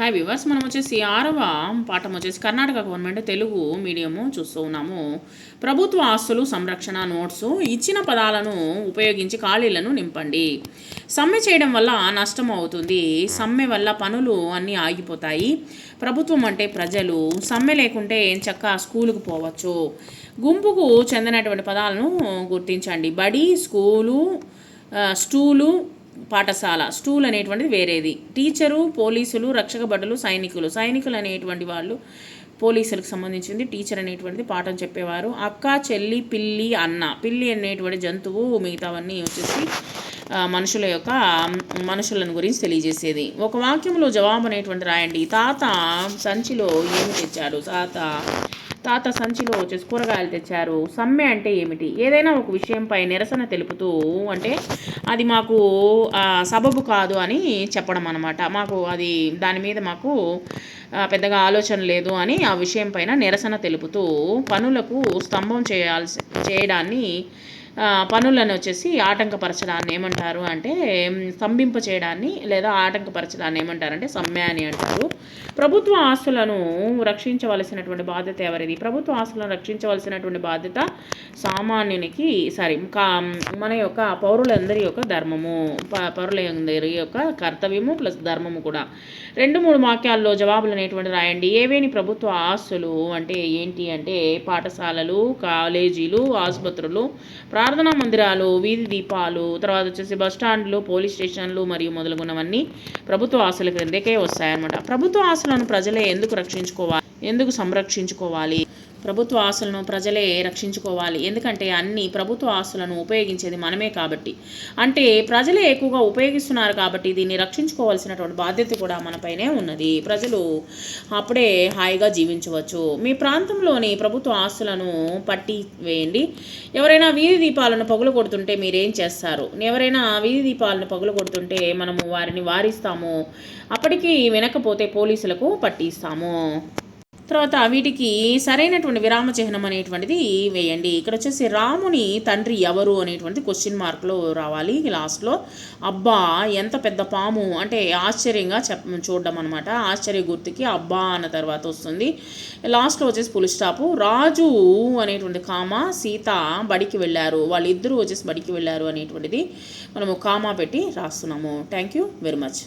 Hi viewers మనం వచ్చేసి ఆరవ పాఠం వచ్చేసి కర్ణాటక గవర్నమెంట్ తెలుగు మీడియము చూస్తూ ఉన్నాము. ప్రభుత్వ ఆస్తులు సంరక్షణ నోట్స్ ఇచ్చిన పదాలను ఉపయోగించి ఖాళీలను నింపండి. సమ్మె చేయడం వల్ల నష్టం అవుతుంది. సమ్మె వల్ల పనులు అన్నీ ఆగిపోతాయి. ప్రభుత్వం అంటే ప్రజలు. సమ్మె లేకుంటే చక్క స్కూలుకు పోవచ్చు. గుంపుకు చెందినటువంటి పదాలను గుర్తించండి. బడి స్కూలు స్టూలు పాఠశాల స్టూల్ అనేటువంటిది వేరేది. టీచరు పోలీసులు రక్షక భటులు సైనికులు. సైనికులు అనేటువంటి వాళ్ళు పోలీసులకు సంబంధించింది టీచర్ అనేటువంటిది పాఠం చెప్పేవారు. అక్క చెల్లి పిల్లి అన్న. పిల్లి అనేటువంటి జంతువు మిగతావన్నీ వచ్చేసి మనుషుల యొక్క మనుషులను గురించి తెలియజేసేది. ఒక వాక్యంలో జవాబు అనేటువంటి రాయండి. తాత సంచిలో ఏమి తెచ్చాడు? తాత తాత సంచిలో వచ్చేసి కూరగాయలు తెచ్చారు. సమ్మె అంటే ఏమిటి? ఏదైనా ఒక విషయంపై నిరసన తెలుపుతూ అంటే అది మాకు సబబు కాదు అని చెప్పడం అనమాట మాకు అది దాని మీద మాకు పెద్దగా ఆలోచన లేదు అని ఆ విషయం పైన నిరసన తెలుపుతూ పనులకు స్తంభం చేయాల్సి చేయడాన్ని పనులను వచ్చేసి ఆటంకపరచడాన్ని ఏమంటారు అంటే స్తంభింప చేయడాన్ని లేదా ఆటంకపరచడాన్ని ఏమంటారంటే సమ్మె అని అంటారు. ప్రభుత్వ ఆస్తులను రక్షించవలసినటువంటి బాధ్యత ఎవరిది? ప్రభుత్వ ఆస్తులను రక్షించవలసినటువంటి బాధ్యత సామాన్యునికి సారీ మన యొక్క పౌరులందరి యొక్క ధర్మము పౌరులందరి యొక్క కర్తవ్యము ప్లస్ ధర్మము కూడా. రెండు మూడు వాక్యాల్లో జవాబులు అనేటువంటి రాయండి. ఏవేని ప్రభుత్వ ఆస్తులు అంటే ఏంటి అంటే పాఠశాలలు కాలేజీలు ఆసుపత్రులు ప్రార్థనా మందిరాలు వీధి దీపాలు తర్వాత వచ్చేసి బస్ స్టాండ్లు పోలీస్ స్టేషన్లు మరియు మొదలగునవన్నీ ప్రభుత్వ ఆస్తుల క్రిందకే వస్తాయన్నమాట. ప్రభుత్వ ఆస్తులను ప్రజలే ఎందుకు రక్షించుకోవాలి ఎందుకు సంరక్షించుకోవాలి? ప్రభుత్వ ఆస్తులను ప్రజలే రక్షించుకోవాలి. ఎందుకంటే అన్ని ప్రభుత్వ ఆస్తులను ఉపయోగించేది మనమే కాబట్టి. అంటే ప్రజలే ఎక్కువగా ఉపయోగిస్తున్నారు కాబట్టి దీన్ని రక్షించుకోవాల్సినటువంటి బాధ్యత కూడా మనపైనే ఉన్నది. ప్రజలు అప్పుడే హాయిగా జీవించవచ్చు. మీ ప్రాంతంలోని ప్రభుత్వ ఆస్తులను పట్టి వేయండి. ఎవరైనా వీధి దీపాలను పగులు కొడుతుంటే మీరేం చేస్తారు? ఎవరైనా వీధి దీపాలను పగులు కొడుతుంటే మనము వారిని వారిస్తాము. అప్పటికి వినకపోతే పోలీసులకు పట్టిస్తాము. తర్వాత వీటికి సరైనటువంటి విరామ చిహ్నం అనేటువంటిది వేయండి. ఇక్కడ వచ్చేసి రాముని తండ్రి ఎవరు అనేటువంటి క్వశ్చన్ మార్క్లో రావాలి. లాస్ట్లో అబ్బా ఎంత పెద్ద పాము. అంటే ఆశ్చర్యంగా చెప్ చూడడం అనమాట ఆశ్చర్య గుర్తుకి అబ్బా అన్న తర్వాత వస్తుంది. లాస్ట్లో వచ్చేసి పులి స్టాపు రాజు అనేటువంటి కామ సీత బడికి వెళ్ళారు. వాళ్ళిద్దరూ వచ్చేసి బడికి వెళ్ళారు అనేటువంటిది మనము కామా పెట్టి రాస్తున్నాము. Thank you very much